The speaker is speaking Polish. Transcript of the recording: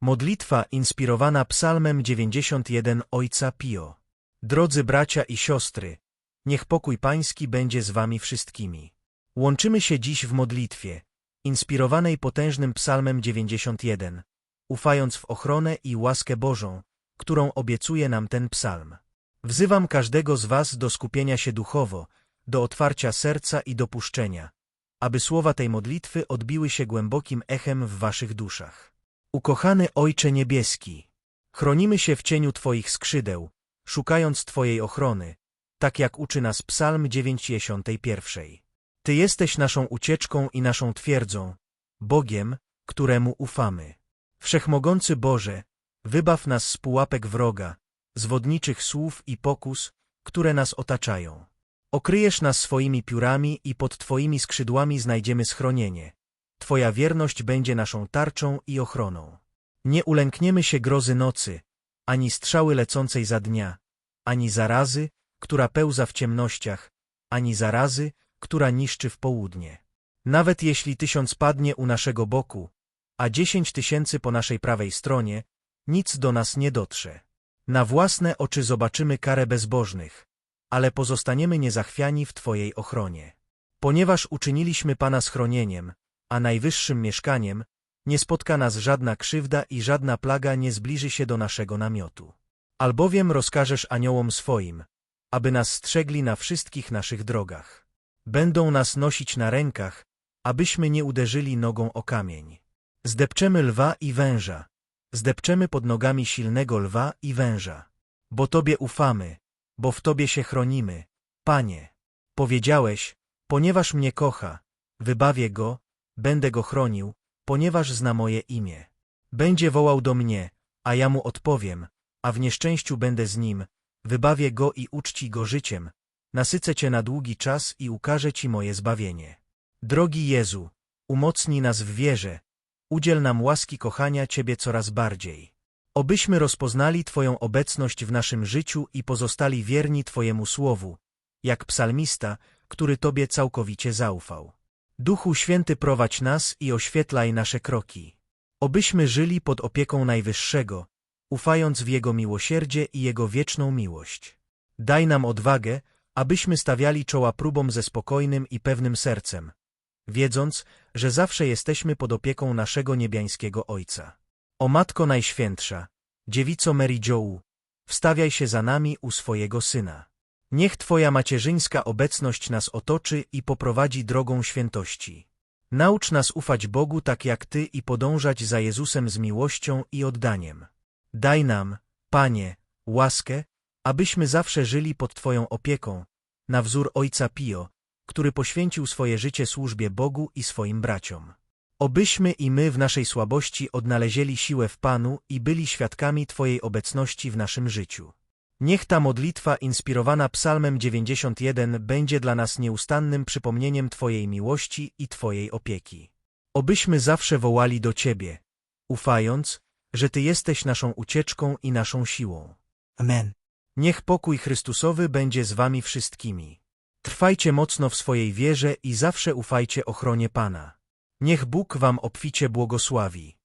Modlitwa inspirowana psalmem 91 Ojca Pio. Drodzy bracia i siostry, niech pokój Pański będzie z wami wszystkimi. Łączymy się dziś w modlitwie, inspirowanej potężnym psalmem 91, ufając w ochronę i łaskę Bożą, którą obiecuje nam ten psalm. Wzywam każdego z was do skupienia się duchowo, do otwarcia serca i dopuszczenia, aby słowa tej modlitwy odbiły się głębokim echem w waszych duszach. Ukochany Ojcze Niebieski, chronimy się w cieniu Twoich skrzydeł, szukając Twojej ochrony, tak jak uczy nas Psalm 91. Ty jesteś naszą ucieczką i naszą twierdzą, Bogiem, któremu ufamy. Wszechmogący Boże, wybaw nas z pułapek wroga, zwodniczych słów i pokus, które nas otaczają. Okryjesz nas swoimi piórami i pod Twoimi skrzydłami znajdziemy schronienie. Twoja wierność będzie naszą tarczą i ochroną. Nie ulękniemy się grozy nocy, ani strzały lecącej za dnia, ani zarazy, która pełza w ciemnościach, ani zarazy, która niszczy w południe. Nawet jeśli tysiąc padnie u naszego boku, a dziesięć tysięcy po naszej prawej stronie, nic do nas nie dotrze. Na własne oczy zobaczymy karę bezbożnych, ale pozostaniemy niezachwiani w Twojej ochronie. Ponieważ uczyniliśmy Pana schronieniem, a najwyższym mieszkaniem, nie spotka nas żadna krzywda i żadna plaga nie zbliży się do naszego namiotu. Albowiem rozkażesz aniołom swoim, aby nas strzegli na wszystkich naszych drogach. Będą nas nosić na rękach, abyśmy nie uderzyli nogą o kamień. Zdepczemy lwa i węża, zdepczemy pod nogami silnego lwa i węża. Bo Tobie ufamy, bo w Tobie się chronimy, Panie. Powiedziałeś, ponieważ mnie kocha, wybawię go, będę go chronił, ponieważ zna moje imię. Będzie wołał do mnie, a ja mu odpowiem, a w nieszczęściu będę z nim, wybawię go i uczci go życiem, nasycę Cię na długi czas i ukażę Ci moje zbawienie. Drogi Jezu, umocnij nas w wierze, udziel nam łaski kochania Ciebie coraz bardziej. Obyśmy rozpoznali Twoją obecność w naszym życiu i pozostali wierni Twojemu słowu, jak psalmista, który Tobie całkowicie zaufał. Duchu Święty prowadź nas i oświetlaj nasze kroki. Obyśmy żyli pod opieką Najwyższego, ufając w Jego miłosierdzie i Jego wieczną miłość. Daj nam odwagę, abyśmy stawiali czoła próbom ze spokojnym i pewnym sercem, wiedząc, że zawsze jesteśmy pod opieką naszego niebiańskiego Ojca. O Matko Najświętsza, Dziewico Mary wstawiaj się za nami u swojego Syna. Niech Twoja macierzyńska obecność nas otoczy i poprowadzi drogą świętości. Naucz nas ufać Bogu tak jak Ty i podążać za Jezusem z miłością i oddaniem. Daj nam, Panie, łaskę, abyśmy zawsze żyli pod Twoją opieką, na wzór Ojca Pio, który poświęcił swoje życie służbie Bogu i swoim braciom. Obyśmy i my w naszej słabości odnalezieli siłę w Panu i byli świadkami Twojej obecności w naszym życiu. Niech ta modlitwa inspirowana psalmem 91 będzie dla nas nieustannym przypomnieniem Twojej miłości i Twojej opieki. Obyśmy zawsze wołali do Ciebie, ufając, że Ty jesteś naszą ucieczką i naszą siłą. Amen. Niech pokój Chrystusowy będzie z Wami wszystkimi. Trwajcie mocno w swojej wierze i zawsze ufajcie ochronie Pana. Niech Bóg Wam obficie błogosławi.